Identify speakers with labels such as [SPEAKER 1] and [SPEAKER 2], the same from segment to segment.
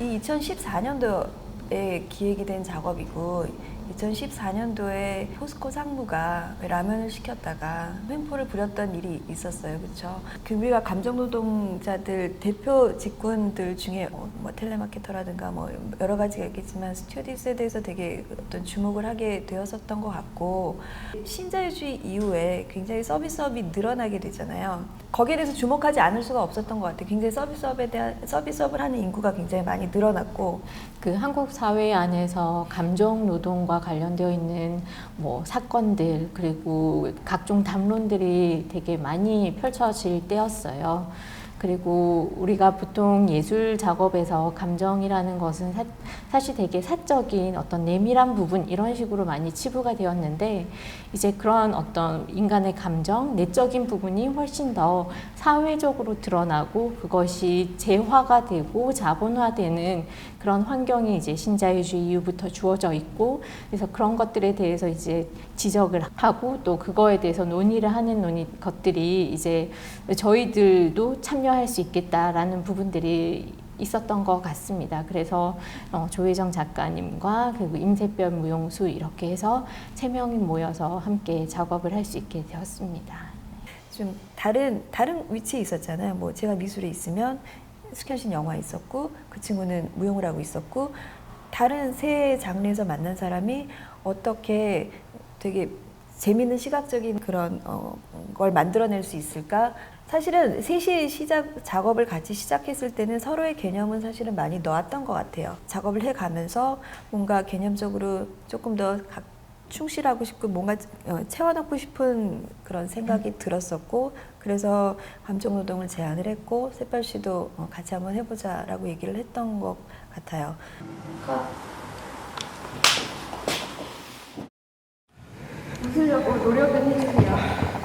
[SPEAKER 1] 이 2014년도에 기획이 된 작업이고 2014년도에 포스코 상무가 라면을 시켰다가 횡포를 부렸던 일이 있었어요. 그렇죠? 그 우리가 감정 노동자들 대표 직군들 중에 어, 뭐 텔레마케터라든가 뭐 여러 가지가 있겠지만 스튜어디스에 대해서 되게 어떤 주목을 하게 되었었던 것 같고 신자유주의 이후에 굉장히 서비스업이 늘어나게 되잖아요. 거기에 대해서 주목하지 않을 수가 없었던 것 같아요. 굉장히 서비스업에 대한 서비스업을 하는 인구가 굉장히 많이 늘어났고
[SPEAKER 2] 그 한국 사회 안에서 감정 노동과 관련되어 있는 뭐 사건들 그리고 각종 담론들이 되게 많이 펼쳐질 때였어요. 그리고 우리가 보통 예술 작업에서 감정이라는 것은 사, 사실 되게 사적인 어떤 내밀한 부분 이런 식으로 많이 치부가 되었는데 이제 그런 어떤 인간의 감정, 내적인 부분이 훨씬 더 사회적으로 드러나고 그것이 재화가 되고 자본화되는 그런 환경이 이제 신자유주의 이후부터 주어져 있고 그래서 그런 것들에 대해서 이제 지적을 하고 또 그거에 대해서 논의를 하는 논의 것들이 이제 저희들도 참여 할 수 있겠다라는 부분들이 있었던 것 같습니다. 그래서 어, 조혜정 작가님과 그리고 임세별 무용수 이렇게 해서 세 명이 모여서 함께 작업을 할 수 있게 되었습니다.
[SPEAKER 1] 좀 다른 다른 위치에 있었잖아요. 뭐 제가 미술에 있으면 스캔신 영화 있었고 그 친구는 무용을 하고 있었고 다른 세 장르에서 만난 사람이 어떻게 되게 재밌는 시각적인 그런 어, 걸 만들어낼 수 있을까? 사실은 셋이 시작 작업을 같이 시작했을 때는 서로의 개념은 사실은 많이 놓았던 것 같아요. 작업을 해가면서 뭔가 개념적으로 조금 더 각, 충실하고 싶고 뭔가 어, 채워넣고 싶은 그런 생각이 들었었고 그래서 감정 노동을 제안을 했고 새별 씨도 어, 같이 한번 해보자라고 얘기를 했던 것 같아요.
[SPEAKER 3] 웃으려고 노력은 해주세요.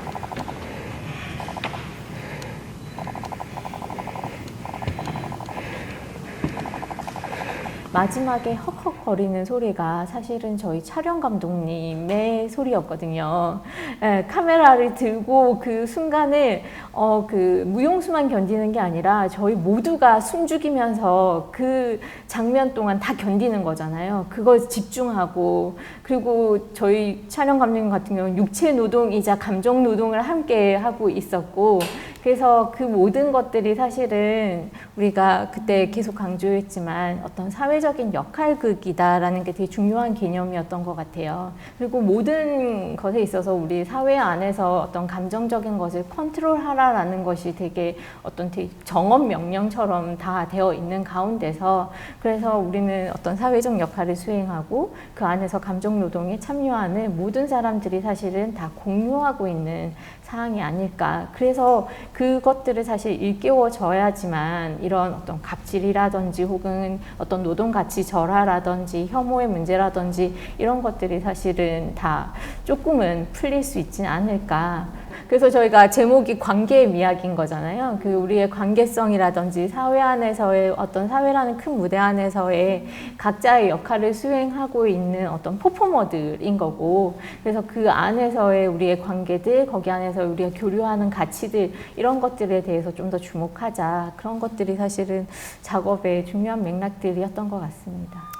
[SPEAKER 2] 마지막에 헉헉 거리는 소리가 사실은 저희 촬영 감독님의 소리였거든요. 예, 카메라를 들고 그 순간을 어, 그 무용수만 견디는 게 아니라 저희 모두가 숨죽이면서 그 장면 동안 다 견디는 거잖아요. 그거 집중하고 그리고 저희 촬영 감독님 같은 경우는 육체 노동이자 감정 노동을 함께 하고 있었고 그래서 그 모든 것들이 사실은 우리가 그때 계속 강조했지만 어떤 사회적인 역할극이다라는 게 되게 중요한 개념이었던 것 같아요. 그리고 모든 것에 있어서 우리 사회 안에서 어떤 감정적인 것을 컨트롤하라라는 것이 되게 어떤 정업 명령처럼 다 되어 있는 가운데서 그래서 우리는 어떤 사회적 역할을 수행하고 그 안에서 감정 노동에 참여하는 모든 사람들이 사실은 다 공유하고 있는 사항이 아닐까. 그래서 그것들을 사실 일깨워져야지만 이런 어떤 갑질이라든지 혹은 어떤 노동 가치 절하라든지 혐오의 문제라든지 이런 것들이 사실은 다 조금은 풀릴 수 있지는 않을까. 그래서 저희가 제목이 관계의 미학인 거잖아요. 그 우리의 관계성이라든지 사회 안에서의 어떤 사회라는 큰 무대 안에서의 각자의 역할을 수행하고 있는 어떤 퍼포머들인 거고, 그래서 그 안에서의 우리의 관계들, 거기 안에서 우리가 교류하는 가치들, 이런 것들에 대해서 좀 더 주목하자. 그런 것들이 사실은 작업의 중요한 맥락들이었던 것 같습니다.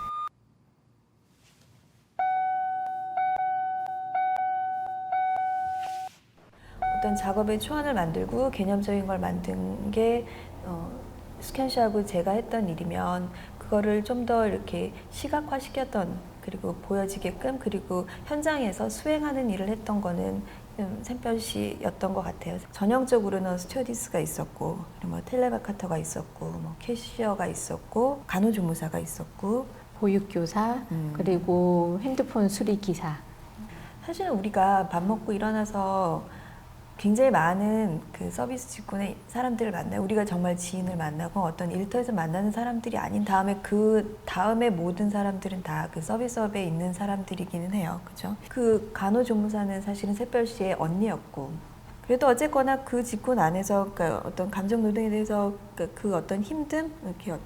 [SPEAKER 1] 어떤 작업의 초안을 만들고 개념적인 걸 만든 게 어, 스캔시하고 제가 했던 일이면 그거를 좀 더 이렇게 시각화 시켰던 그리고 보여지게끔 그리고 현장에서 수행하는 일을 했던 거는 음, 샘별 씨였던 것 같아요. 전형적으로는 스튜어디스가 있었고, 뭐 텔레바카터가 있었고, 뭐 캐시어가 있었고, 간호조무사가 있었고,
[SPEAKER 2] 보육교사,
[SPEAKER 1] 음.
[SPEAKER 2] 그리고 핸드폰 수리기사.
[SPEAKER 1] 사실은 우리가 밥 먹고 일어나서 굉장히 많은 그 서비스 직군의 사람들을 만나요. 우리가 정말 지인을 만나고 어떤 일터에서 만나는 사람들이 아닌 다음에 그 다음에 모든 사람들은 다 그 서비스업에 있는 사람들이기는 해요. 그죠? 그 간호조무사는 사실은 새별 씨의 언니였고 그래도 어쨌거나 그 직군 안에서 그 어떤 감정 노동에 대해서 그, 그 어떤 힘듦 이렇게 어,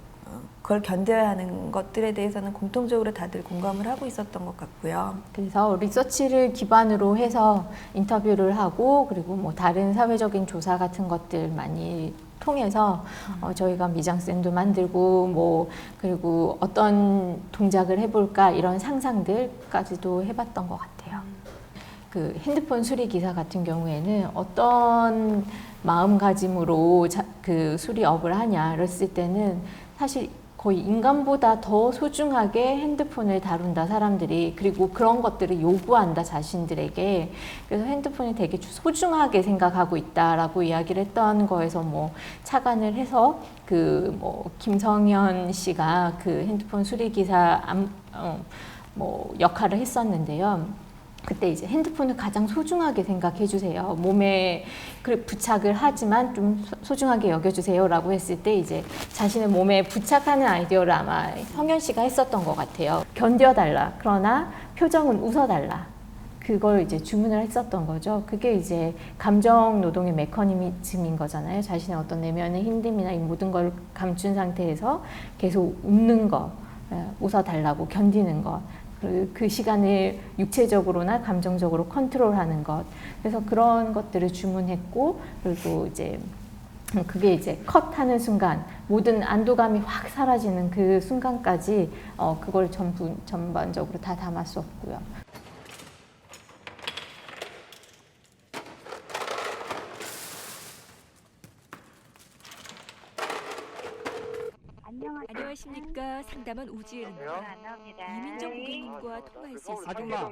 [SPEAKER 1] 그걸 견뎌야 하는 것들에 대해서는 공통적으로 다들 공감을 하고 있었던 것 같고요.
[SPEAKER 2] 그래서 리서치를 기반으로 해서 인터뷰를 하고 그리고 뭐 다른 사회적인 조사 같은 것들 많이 통해서 어, 저희가 미장센도 만들고 뭐 그리고 어떤 동작을 해볼까 이런 상상들까지도 해봤던 것 같아요. 그 핸드폰 수리 기사 같은 경우에는 어떤 마음가짐으로 자, 그 수리업을 하냐 그랬을 때는 사실 거의 인간보다 더 소중하게 핸드폰을 다룬다 사람들이 그리고 그런 것들을 요구한다 자신들에게 그래서 핸드폰이 되게 소중하게 생각하고 있다라고 이야기를 했던 거에서 뭐 착안을 해서 그 뭐 김성현 씨가 그 핸드폰 수리 기사 암, 어, 뭐 역할을 했었는데요. 그때 이제 핸드폰을 가장 소중하게 생각해 주세요. 몸에 부착을 하지만 좀 소- 소중하게 여겨 주세요라고 했을 때 이제 자신의 몸에 부착하는 아이디어를 아마 성현 씨가 했었던 것 같아요. 견뎌 달라. 그러나 표정은 웃어 달라. 그걸 이제 주문을 했었던 거죠. 그게 이제 감정 노동의 메커니즘인 거잖아요. 자신의 어떤 내면의 힘듦이나 이 모든 걸 감춘 상태에서 계속 웃는 거, 예, 웃어 달라고 견디는 것. 그, 그 시간을 육체적으로나 감정적으로 컨트롤하는 것. 그래서 그런 것들을 주문했고, 그리고 이제 그게 이제 컷하는 순간 모든 안도감이 확 사라지는 그 순간까지 어, 그걸 전부 전반적으로 다 담았었고요.
[SPEAKER 4] 안녕하십니까 상담원 우지은입니다. 이민정 고객님과 통화할 수 있습니다.
[SPEAKER 5] 아줌마,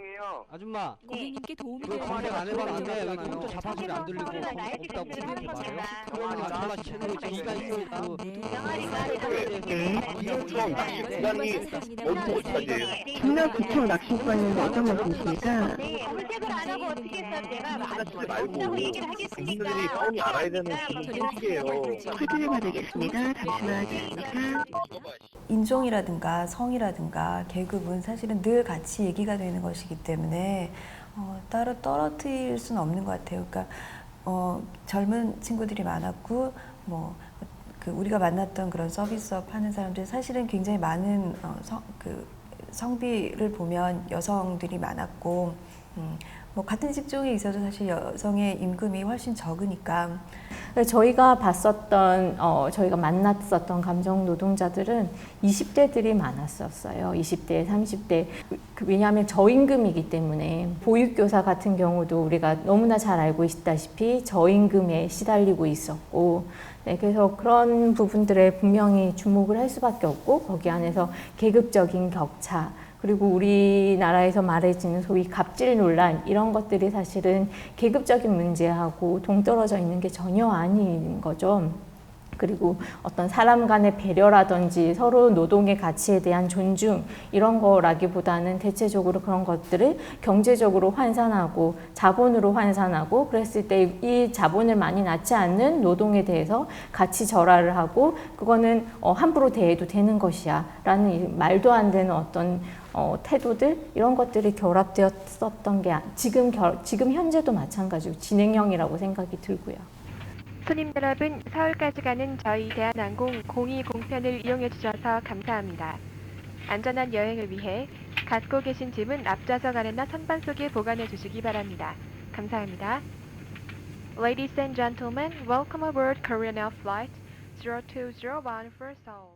[SPEAKER 5] 아줌마.
[SPEAKER 4] 고객님께 도움이 그될
[SPEAKER 5] 검색 안 해봐 안 돼. 왜 컴퓨터 잡아소리 안 들리고 검 없다고 그러지 말아요. 그러면 아줌마 채널이 기가 있어 있고.
[SPEAKER 6] 중남 구청 낚시권은 어떤 말씀이십니까?
[SPEAKER 7] 검색을 안 하고 어떻게 해서 내가
[SPEAKER 8] 하지 말고
[SPEAKER 7] 얘기를 하겠습니까?
[SPEAKER 8] 국민들이 뻔히 알아야 되는 문제예요.
[SPEAKER 6] 사진을 받으겠습니다. 잠시만요.
[SPEAKER 1] 인종이라든 가 성이라든가 계급은 사실은 늘 같이 얘기가 되는 것이기 때문에 어, 따로 떨어뜨릴 수는 없는 것 같아요. 그러니까 어, 젊은 친구들이 많았고 뭐. 그 우리가 만났던 그런 서비스업 하는 사람들이 사실은 굉장히 많은 어, 성, 그 성비를 보면 여성들이 많았고 음, 뭐 같은 직종에 있어도 사실 여성의 임금이 훨씬 적으니까
[SPEAKER 2] 저희가 봤었던, 어, 저희가 만났었던 감정 노동자들은 20대들이 많았었어요. 20대, 30대. 그, 왜냐하면 저임금이기 때문에 보육교사 같은 경우도 우리가 너무나 잘 알고 있다시피 저임금에 시달리고 있었고, 네, 그래서 그런 부분들에 분명히 주목을 할 수밖에 없고, 거기 안에서 계급적인 격차, 그리고 우리나라에서 말해지는 소위 갑질 논란 이런 것들이 사실은 계급적인 문제하고 동떨어져 있는 게 전혀 아닌 거죠. 그리고 어떤 사람 간의 배려라든지 서로 노동의 가치에 대한 존중 이런 거라기보다는 대체적으로 그런 것들을 경제적으로 환산하고 자본으로 환산하고 그랬을 때 이 자본을 많이 낳지 않는 노동에 대해서 가치 절하를 하고 그거는 어, 함부로 대해도 되는 것이야 라는 이 말도 안 되는 어떤 어, 태도들 이런 것들이 결합되었었던 게 아- 지금 결, 지금 현재도 마찬가지고 진행형이라고 생각이 들고요.
[SPEAKER 3] 손님 여러분, 서울까지 가는 저희 대한항공 02공편을 이용해 주셔서 감사합니다. 안전한 여행을 위해 갖고 계신 짐은 앞좌석 안에나 선반 속에 보관해 주시기 바랍니다. 감사합니다. Ladies and gentlemen, welcome aboard Korean Air Flight 0201 for Seoul.